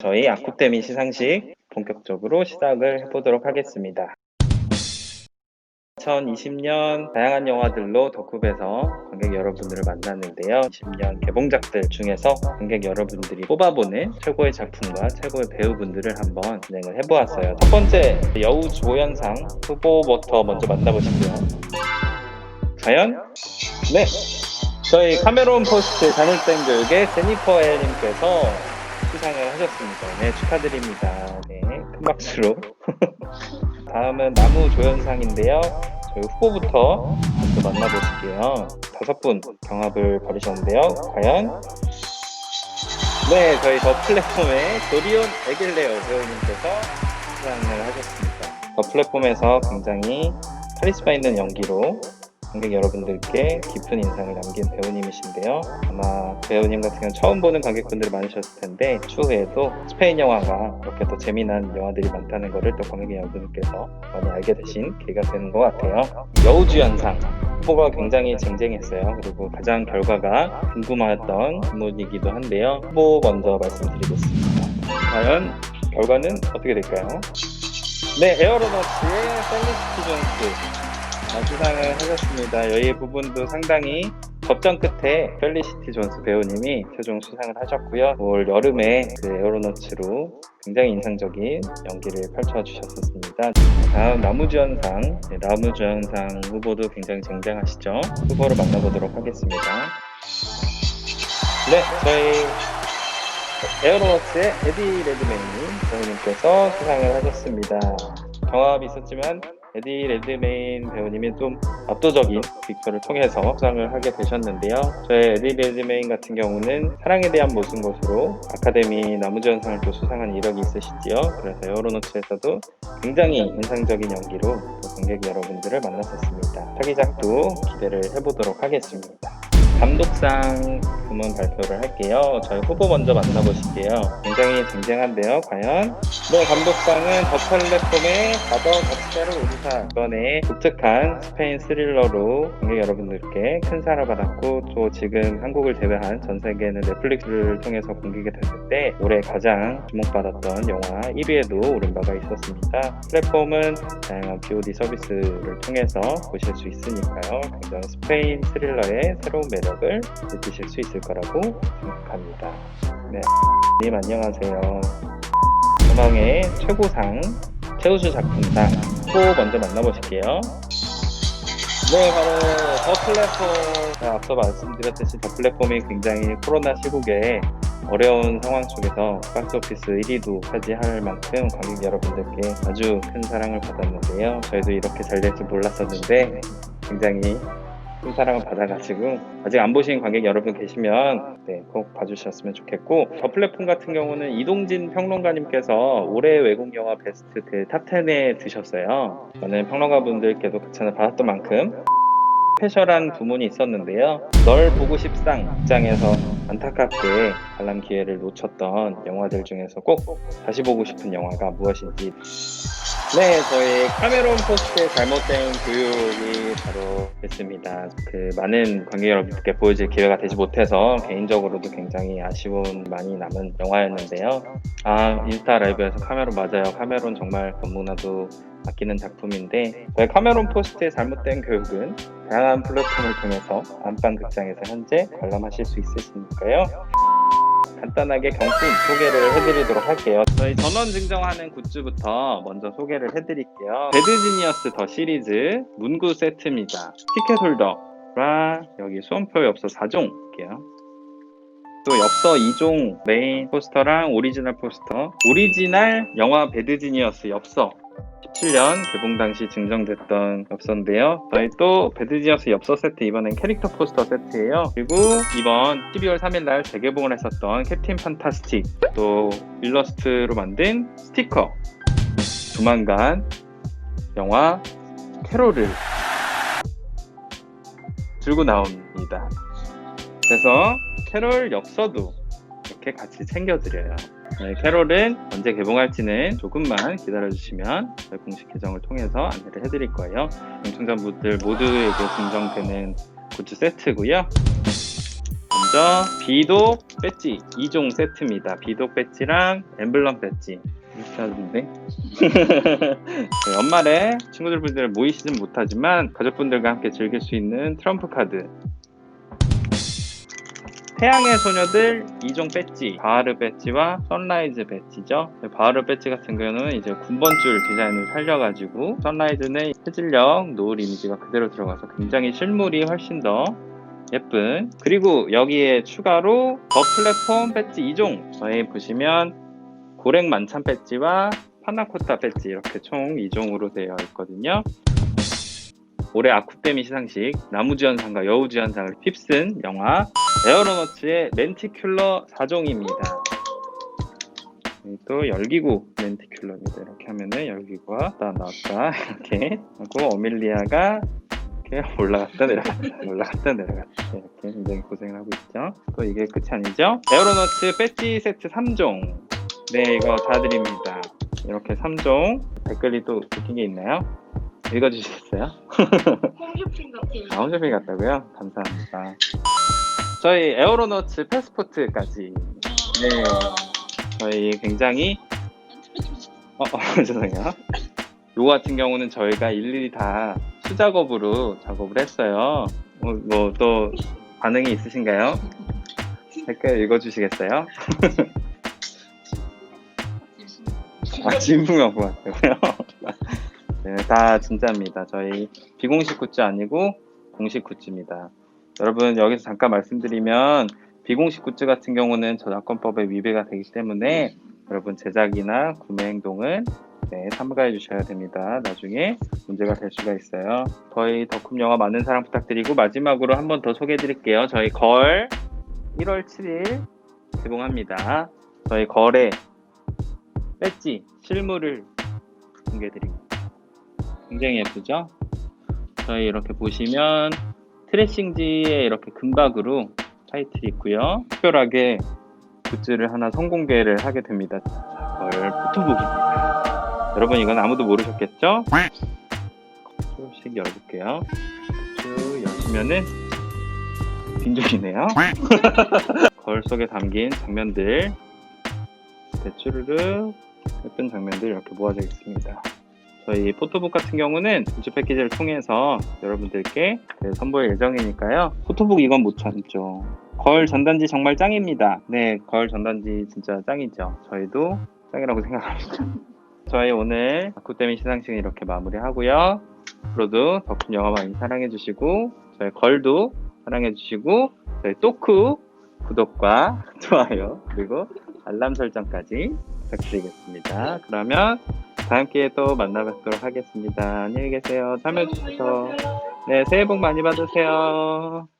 저희 악국대미 시상식 본격적으로 시작을 해보도록 하겠습니다. 2020년 다양한 영화들로 덕후에서 관객 여러분들을 만났는데요. 20년 개봉작들 중에서 관객 여러분들이 뽑아보는 최고의 작품과 최고의 배우분들을 한번 진행을 해보았어요. 첫 번째 여우 조연상 후보부터 먼저 만나보시고요. 과연? 네! 저희 카메론 포스트 잘못된 교육의 제니퍼 엘님께서 수상을 하셨습니다. 네, 축하드립니다. 네, 큰 박수로. 다음은 나무 조연상인데요. 저희 후보부터 먼저 만나보실게요. 다섯 분 경합을 벌이셨는데요. 과연? 네, 저희 더 플랫폼의 도리온 에길레오 배우님께서 수상을 하셨습니다. 더 플랫폼에서 굉장히 카리스마 있는 연기로 관객 여러분들께 깊은 인상을 남긴 배우님이신데요. 아마 배우님 같은 경우는 처음 보는 관객분들이 많으셨을 텐데 추후에도 스페인 영화가 이렇게 또 재미난 영화들이 많다는 것을 또 관객 여러분께서 많이 알게 되신 계기가 되는 것 같아요. 여우주연상 후보가 굉장히 쟁쟁했어요. 그리고 가장 결과가 궁금했던 부분이기도 한데요. 후보 먼저 말씀드리겠습니다. 과연 결과는 어떻게 될까요? 네, 에어로너츠의 셀리스티 존스 아, 수상을 하셨습니다. 여기 부분도 상당히 접전 끝에 펠리시티 존스 배우님이 최종 수상을 하셨고요. 올 여름에 그 에어로너츠로 굉장히 인상적인 연기를 펼쳐주셨었습니다. 다음 나무주연상, 네, 나무주연상 후보도 굉장히 쟁쟁하시죠. 후보를 만나보도록 하겠습니다. 네, 저희 에어로너츠의 에디 레드메인 배우님께서 수상을 하셨습니다. 경합이 있었지만 에디 레드메인 배우님이 좀 압도적인 빅토를 통해서 수상을 하게 되셨는데요. 저의 에디 레드메인 같은 경우는 사랑에 대한 모든 것으로 아카데미 나무주연상을 또 수상한 이력이 있으시지요. 그래서 에어로노츠에서도 굉장히 인상적인 연기로 또 관객 여러분들을 만났었습니다. 차기작도 기대를 해보도록 하겠습니다. 감독상 부문 발표를 할게요. 저희 후보 먼저 만나보실게요. 굉장히 쟁쟁한데요. 과연? 네, 감독상은 더 플랫폼의 바더 덕스테르 우리사 이번에 독특한 스페인 스릴러로 관객 여러분들께 큰 사랑을 받았고 또 지금 한국을 제외한 전 세계는 넷플릭스를 통해서 공개가 됐을 때 올해 가장 주목받았던 영화 1위에도 오른 바가 있었습니다. 플랫폼은 다양한 BOD 서비스를 통해서 보실 수 있으니까요. 굉장히 스페인 스릴러의 새로운 매력 을 느끼실 수 있을 거라고 생각합니다. 네, 님 안녕하세요. 전망의 최고상 최우수 작품상 후보 먼저 만나보실게요. 네, 바로 더 플랫폼. 자, 앞서 말씀드렸듯이 더 플랫폼이 굉장히 코로나 시국에 어려운 상황 속에서 박스 오피스 1위도 차지할 만큼 관객 여러분들께 아주 큰 사랑을 받았는데요. 저희도 이렇게 잘 될 줄 몰랐었는데 굉장히 큰 사랑을 받아가지고 아직 안 보신 관객 여러분 계시면 네, 꼭 봐주셨으면 좋겠고 더 플랫폼 같은 경우는 이동진 평론가님께서 올해 외국 영화 베스트 그 탑 10에 드셨어요. 저는 평론가 분들께도 극찬을 받았던 만큼 스페셜한 부문이 있었는데요. 널 보고 싶상 입장에서 안타깝게 관람 기회를 놓쳤던 영화들 중에서 꼭 다시 보고 싶은 영화가 무엇인지 네, 저희 카메론 포스트의 잘못된 교육이 바로 됐습니다. 그 많은 관객 여러분께 보여줄 기회가 되지 못해서 개인적으로도 굉장히 아쉬운 많이 남은 영화였는데요. 아, 인스타 라이브에서 카메론 맞아요. 카메론 정말 너무나도 아끼는 작품인데 저희 카메론 포스트의 잘못된 교육은 다양한 플랫폼을 통해서 안방 극장에서 현재 관람하실 수 있으시니까요. 간단하게 경품 소개를 해드리도록 할게요. 저희 전원 증정하는 굿즈부터 먼저 소개를 해드릴게요. 배드지니어스 더 시리즈 문구 세트입니다. 티켓 홀더랑 여기 수험표 엽서 4종 할게요. 또 엽서 2종 메인 포스터랑 오리지널 포스터 오리지널 영화 배드지니어스 엽서 17년 개봉 당시 증정됐던 엽서인데요. 저희 또 배드지어스 엽서 세트 이번엔 캐릭터 포스터 세트예요. 그리고 이번 12월 3일 날 재개봉을 했었던 캡틴 판타스틱 또 일러스트로 만든 스티커 조만간 영화 캐롤을 들고 나옵니다. 그래서 캐롤 엽서도 이렇게 같이 챙겨드려요. 네, 캐롤은 언제 개봉할지는 조금만 기다려주시면 저희 공식 계정을 통해서 안내를 해드릴 거예요. 경청자분들 모두에게 증정되는 굿즈 세트고요. 먼저 비독 배지 2종 세트입니다. 비독 배지랑 엠블럼 배지 이렇게 하던데 네, 연말에 친구들 분들 모이시진 못하지만 가족분들과 함께 즐길 수 있는 트럼프 카드 태양의 소녀들 2종 배지 바하르 배지와 선라이즈 배지죠. 네, 바하르 배지 같은 경우는 이제 군번줄 디자인을 살려가지고 선라이즈는 해질녘 노을 이미지가 그대로 들어가서 굉장히 실물이 훨씬 더 예쁜. 그리고 여기에 추가로 더 플랫폼 배지 2종 저희 보시면 고랭 만찬 배지와 파나코타 배지 이렇게 총 2종으로 되어 있거든요 올해 아쿠데미 시상식 나무주연상과 여우주연상을 휩쓴 영화 에어로너츠의 렌티큘러 4종입니다. 또 열기구 렌티큘러입니다. 이렇게 하면은 열기구가 다 나왔다. 이렇게 하고 어밀리아가 이렇게 올라갔다 내려갔다 올라갔다 내려갔다. 이렇게 굉장히 고생을 하고 있죠. 또 이게 끝이 아니죠? 에어로너츠 배지 세트 3종. 네 이거 다 드립니다. 이렇게 3종 댓글이 또 웃긴 게 있나요? 읽어주시겠어요? 홈쇼핑 같아요. 아, 홈쇼핑 같다고요? 감사합니다 저희 에어로너츠 패스포트까지 네 저희 굉장히 어, 어 죄송해요 요거 같은 경우는 저희가 일일이 다 수작업으로 작업을 했어요 뭐또 반응이 있으신가요? 댓글 읽어주시겠어요? 아, 진풍 것 같고요. 네, 다 진짜입니다. 저희 비공식 굿즈 아니고 공식 굿즈입니다. 여러분 여기서 잠깐 말씀드리면 비공식 굿즈 같은 경우는 저작권법에 위배가 되기 때문에 여러분 제작이나 구매 행동은 네, 삼가해 주셔야 됩니다. 나중에 문제가 될 수가 있어요. 저희 덕후 영화 많은 사랑 부탁드리고 마지막으로 한 번 더 소개해 드릴게요. 저희 걸 1월 7일 개봉합니다. 저희 걸에 배지, 실물을 공개드립니다. 굉장히 예쁘죠? 저희 이렇게 보시면 트레싱지에 이렇게 금박으로 타이틀이 있고요. 특별하게 굿즈를 하나 선공개를 하게 됩니다. 자, 걸 포토북입니다. 여러분 이건 아무도 모르셨겠죠? 조금씩 열어볼게요. 쭉 여시면은 빈종이네요. 걸 속에 담긴 장면들 대추르르 예쁜 장면들 이렇게 모아져 있습니다. 저희 포토북 같은 경우는 굿즈 패키지를 통해서 여러분들께 네, 선보일 예정이니까요. 포토북 이건 못 참죠. 걸 전단지 정말 짱입니다. 네, 걸 전단지 진짜 짱이죠. 저희도 짱이라고 생각합니다. 저희 오늘 아쿠데미 시상식은 이렇게 마무리하고요. 앞으로도 덕분 영화 많이 사랑해주시고 저희 걸도 사랑해주시고 저희 또쿠 구독과 좋아요 그리고 알람 설정까지 부탁드리겠습니다. 그러면 다음 기회에 또 만나뵙도록 하겠습니다. 안녕히 계세요. 참여해주셔서 네 새해 복 많이 받으세요.